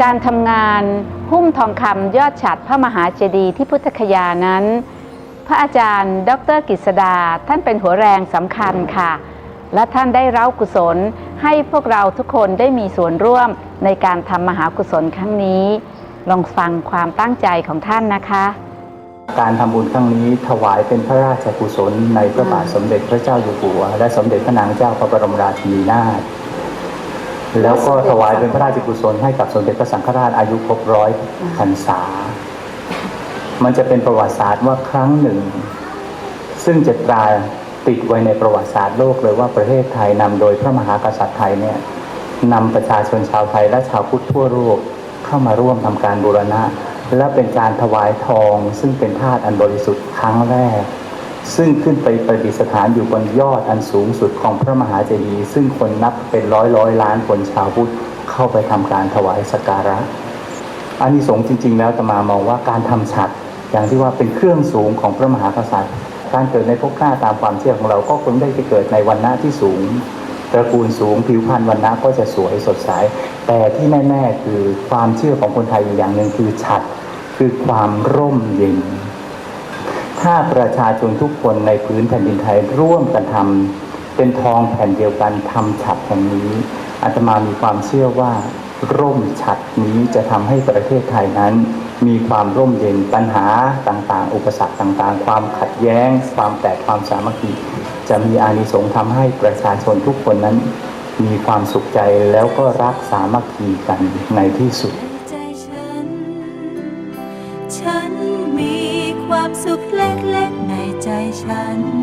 การทำงานหุ้มทองคำยอดฉัดพระมหาเจดีย์ที่พุทธคยานั้น พระอาจารย์ ดรกิษดาท่านเป็นหัวแรงสำคัญค่ะ และท่านได้เร้ากุศลให้พวกเราทุกคนได้มีส่วนร่วมในการทำมหากุศลครั้งนี้ ลองฟังความตั้งใจของท่านนะคะ การทำบุญครั้งนี้ถวายเป็นพระราชกุศลในพระบาทสมเด็จพระเจ้าอยู่หัว และสมเด็จพระนางเจ้าพระบรมราชินีนาถ แล้วก็ถวายเป็นพระราชกุศลให้กับสมเด็จพระสังฆราชอายุครบร้อยพรรษา มันจะเป็นประวัติศาสตร์ว่าครั้งหนึ่ง ซึ่งจะตราติดไว้ในประวัติศาสตร์โลกเลยว่าประเทศไทยนำโดยพระมหากษัตริย์ไทยเนี่ยนำประชาชนชาวไทยและชาวพุทธทั่วโลกเข้ามาร่วมทำการบูรณะ และเป็นการถวายทองซึ่งเป็นธาตุอันบริสุทธิ์ครั้งแรก ซึ่งขึ้นไปประดิษฐานอยู่บนยอดอันสูงสุดของพระมหาเจดีย์ซึ่งคนนับเป็นร้อยร้อยล้านคนชาวพุทธเข้าไปทำการถวายสักการะอานิสงส์จริง ๆ แล้วตมามองว่าการทำฉัดอย่างที่ว่าเป็นเครื่องสูงของพระมหากษัตริย์การเกิดในภพหน้าตามความเชื่อของเราก็คงได้ไปเกิดในวันณะที่สูงตระกูลสูงผิวพรรณวันณะก็จะสวยสดใส แต่ที่แน่ ๆ คือความเชื่อของคนไทยอีกอย่างหนึ่งคือฉัดคือความร่มเย็น ถ้าประชาชนทุกคนในพื้นแผ่นดินไทยร่วมกันทำเป็นทองแผ่นเดียวกันทำฉัดแห่งนี้อาตมามีความเชื่อว่าร่มฉัดนี้จะทำให้ประเทศไทยนั้น มีความร่มเย็นปัญหาต่างๆ อุปสรรคต่างๆ ความขัดแย้ง ความแตกความสามัคคีจะมีอานิสงส์ทำให้ประชาชนทุกคนนั้น มีความสุขใจแล้วก็รักสามัคคีกันในที่สุด ฉันมีความสุข เ